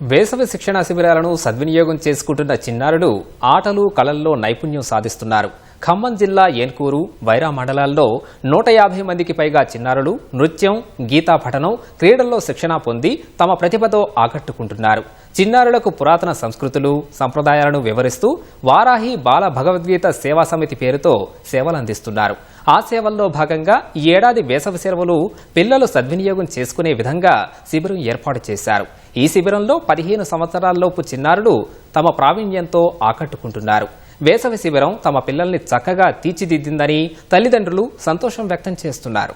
వేసవి శిక్షణ శిబిరాలను సద్వినియోగం చేసుకుంటున్న చిన్నారులు ఆటలు కళల్లో నైపుణ్యం సాధిస్తున్నారు. ఖమ్మం జిల్లా ఏన్కూరు వైరా మండలాల్లో నూట యాభై మందికి పైగా చిన్నారులు నృత్యం గీతా పఠనం క్రీడల్లో శిక్షణ పొంది తమ ప్రతిభతో ఆకట్టుకుంటున్నారు. చిన్నారులకు పురాతన సంస్కృతులు సంప్రదాయాలను వివరిస్తూ వారాహి బాల భగవద్గీత సేవా సమితి పేరుతో సేవలందిస్తున్నారు. ఆ సేవల్లో భాగంగా ఈ ఏడాది వేసవి సెలవులు పిల్లలు సద్వినియోగం చేసుకునే విధంగా శిబిరం ఏర్పాటు చేశారు. ఈ శిబిరంలో పదిహేను సంవత్సరాల్లోపు చిన్నారులు తమ ప్రావీణ్యంతో ఆకట్టుకుంటున్నారు. వేసవి శిబిరం తమ పిల్లల్ని చక్కగా తీర్చిదిద్దిందని తల్లిదండ్రులు సంతోషం వ్యక్తం చేస్తున్నారు.